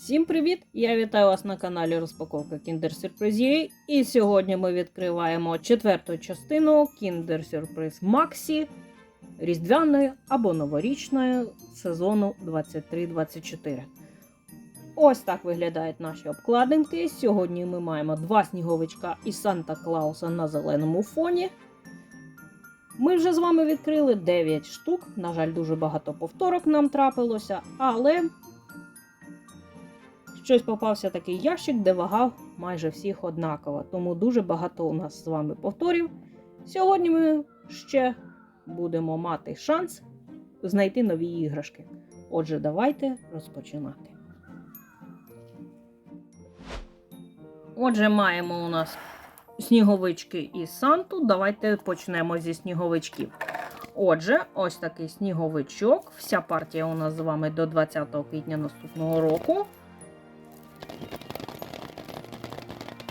Всім привіт! Я вітаю вас на каналі Розпаковка Kinder Surprise. І сьогодні ми відкриваємо четверту частину Kinder Surprise Maxi різдвяної або новорічної сезону 23-24. Ось так виглядають наші обкладинки. Сьогодні ми маємо два сніговичка і Санта Клауса на зеленому фоні. Ми вже з вами відкрили 9 штук. На жаль, дуже багато повторок нам трапилося, але щось попався такий ящик, де вага майже всіх однакова. Тому дуже багато у нас з вами повторів. Сьогодні ми ще будемо мати шанс знайти нові іграшки. Отже, давайте розпочинати. Отже, маємо у нас сніговички і Санту. Давайте почнемо зі сніговичків. Отже, ось такий сніговичок. Вся партія у нас з вами до 20 квітня наступного року.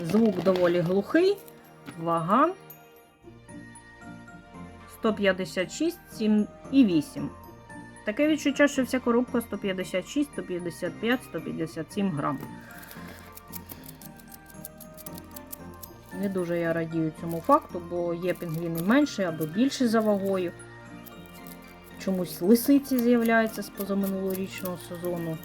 Звук доволі глухий, вага 156, 7 і 8. Таке відчуття, що вся коробка 156, 155, 157 грам. Не дуже я радію цьому факту, бо є пінгвіни менше або більше за вагою. Чомусь лисиці з'являються з позаминулорічного сезону.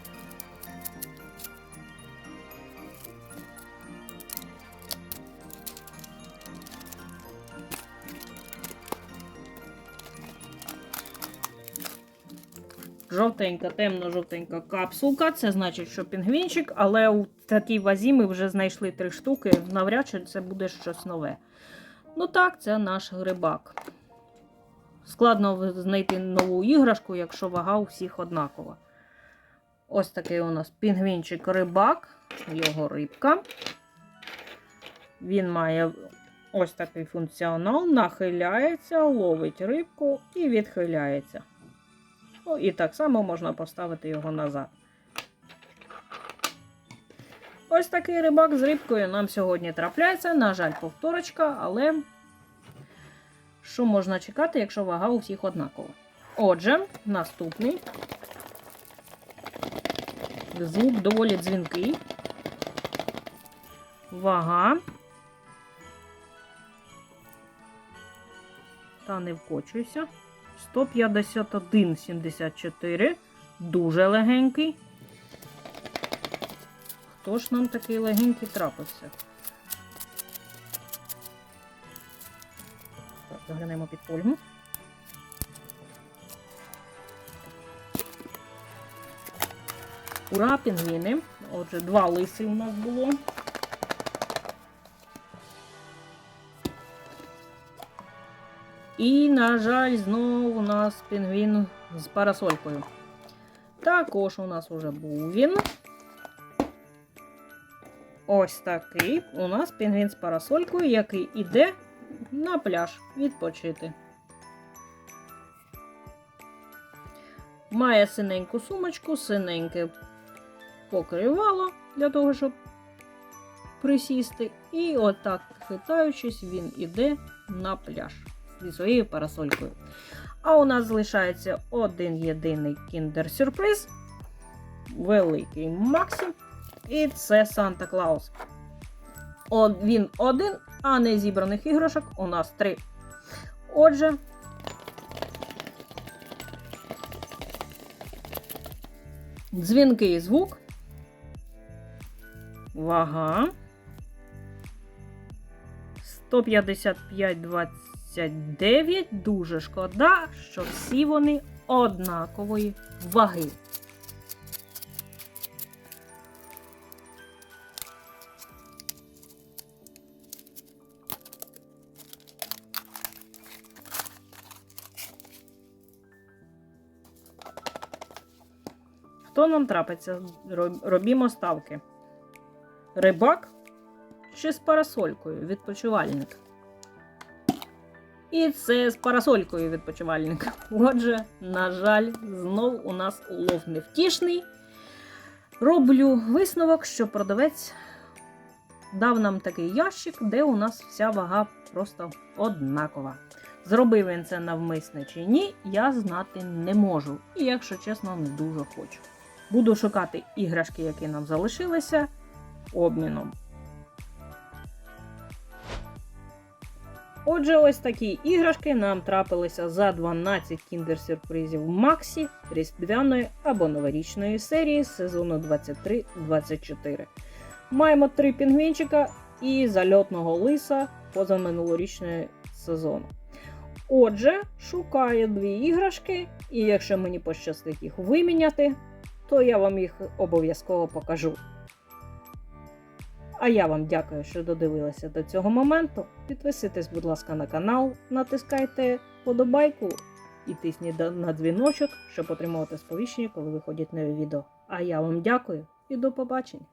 Жовтенька, темно-жовтенька капсулка. Це значить, що пінгвінчик, але у такій вазі ми вже знайшли три штуки. Навряд чи це буде щось нове. Ну так, це наш грибак. Складно знайти нову іграшку, якщо вага у всіх однакова. Ось такий у нас пінгвінчик-рибак, його рибка. Він має ось такий функціонал, нахиляється, ловить рибку і відхиляється. Ну, і так само можна поставити його назад. Ось такий рибак з рибкою нам сьогодні трапляється. На жаль, повторочка, але що можна чекати, якщо вага у всіх однакова? Отже, наступний звук доволі дзвінкий. Вага. Та не вкочуйся. 151,74. Дуже легенький. Хто ж нам такий легенький трапився? Так, заглянемо під фольгу. Ура, пінгвіни. Отже, два лиси у нас було. І, на жаль, знову у нас пінгвін з парасолькою. Також у нас вже був він. Ось такий у нас пінгвін з парасолькою, який іде на пляж відпочити. Має синеньку сумочку, синеньке покривало для того, щоб присісти. І отак, хитаючись, він іде на пляж зі своєю парасолькою. А у нас залишається один єдиний Kinder Сюрприз. Великий Максі. І це Санта Клаус. Він один, а не зібраних іграшок у нас три. Отже, дзвінкий звук. Вага. 155,29. Дуже шкода, що всі вони однакової ваги. Хто нам трапиться? Робімо ставки. Рибак чи з парасолькою відпочивальник? І це з парасолькою відпочивальник. Отже, на жаль, знов у нас улов невтішний. Роблю висновок, що продавець дав нам такий ящик, де у нас вся вага просто однакова. Зробив він це навмисне чи ні, я знати не можу. І, якщо чесно, не дуже хочу. Буду шукати іграшки, які нам залишилися обміном. Отже, ось такі іграшки нам трапилися за 12 кіндер-сюрпризів Максі різдвяної або новорічної серії сезону 23-24. Маємо три пінгвінчика і зальотного лиса позаминулорічної сезону. Отже, шукаю дві іграшки, і якщо мені пощастить їх виміняти, то я вам їх обов'язково покажу. А я вам дякую, що додивилися до цього моменту. Підписуйтесь, будь ласка, на канал, натискайте подобайку і тисніть на дзвіночок, щоб отримувати сповіщення, коли виходять нові відео. А я вам дякую і до побачення!